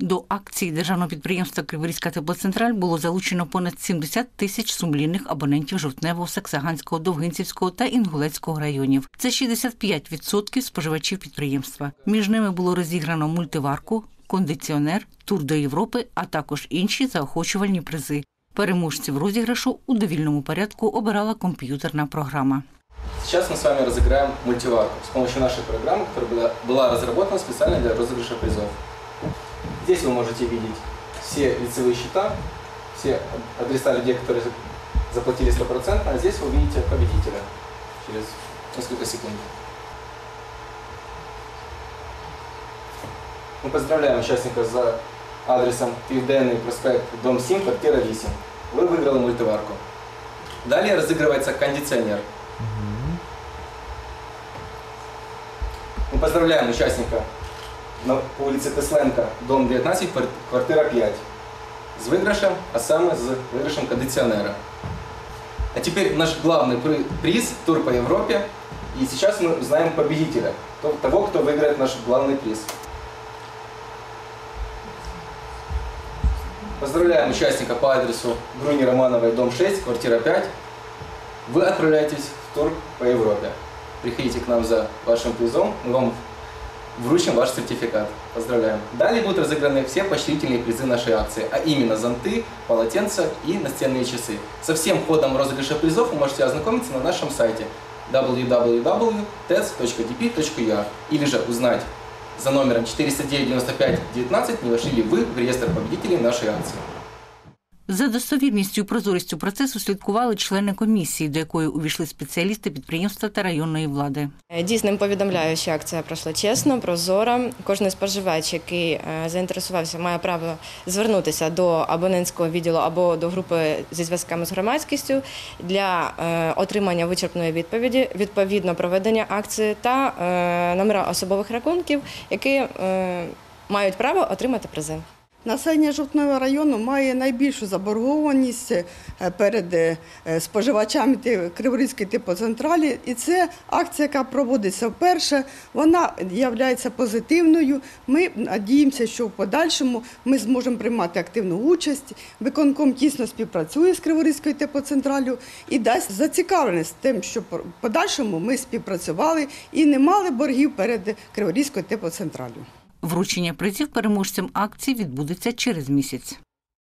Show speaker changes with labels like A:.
A: До акції державного підприємства Криворізька теплоцентраль було залучено понад 70 тисяч сумлінних абонентів Жовтневого, Саксаганського, Довгинцівського та Інгулецького районів. Це 65% споживачів підприємства. Між ними було розіграно мультиварку, кондиціонер, тур до Європи, а також інші заохочувальні призи. Переможців розіграшу у довільному порядку обирала комп'ютерна програма.
B: Сейчас мы с вами разыграем мультиварку с помощью нашей программы, которая была, была разработана специально для розыгрыша призов. Здесь вы можете видеть все лицевые счета, все адреса людей, которые заплатили 100%, а здесь вы увидите победителя через несколько секунд. Мы поздравляем участника за адресом Південний проспект, дом 7, квартира 8. Вы выиграли мультиварку. Далее разыгрывается кондиционер. Мы поздравляем участника на улице Тесленко, дом 19, квар- квартира 5. С выигрышем, а саме с выигрышем кондиционера. А теперь наш главный при- приз – тур по Европе. И сейчас мы узнаем победителя, то- того, кто выиграет наш главный приз. Поздравляем участника по адресу Груни Романовой, дом 6, квартира 5. Вы отправляетесь в тур по Европе. Приходите к нам за вашим призом, мы вам вручим ваш сертификат. Поздравляем. Далее будут разыграны все поощрительные призы нашей акции, а именно зонты, полотенца и настенные часы. Со всем ходом розыгрыша призов вы можете ознакомиться на нашем сайте www.tets.dp.ua или же узнать за номером 409 95 19 не вошли ли вы в реестр победителей нашей акции.
A: За достовірністю і прозорістю процесу слідкували члени комісії, до якої увійшли спеціалісти підприємства та районної влади.
C: Дійсним повідомляю, що акція пройшла чесно, прозоро. Кожен споживач, який е, заінтересувався, має право звернутися до абонентського відділу або до групи зі зв'язками з громадськістю для е, отримання вичерпної відповіді, відповідно проведення акції та е, номера особових рахунків, які е, мають право отримати призи.
D: Населення Жовтневого району має найбільшу заборгованість е, перед е, споживачами Криворізької типоцентралі. І це акція, яка проводиться вперше. Вона є позитивною. Ми надіємося, що в подальшому ми зможемо приймати активну участь. Виконком тісно співпрацює з Криворізькою типоцентралю і дасть зацікавленість тим, що в подальшому ми співпрацювали і не мали боргів перед Криворізькою типоцентралю.
A: Вручення призів переможцям акції відбудеться через місяць.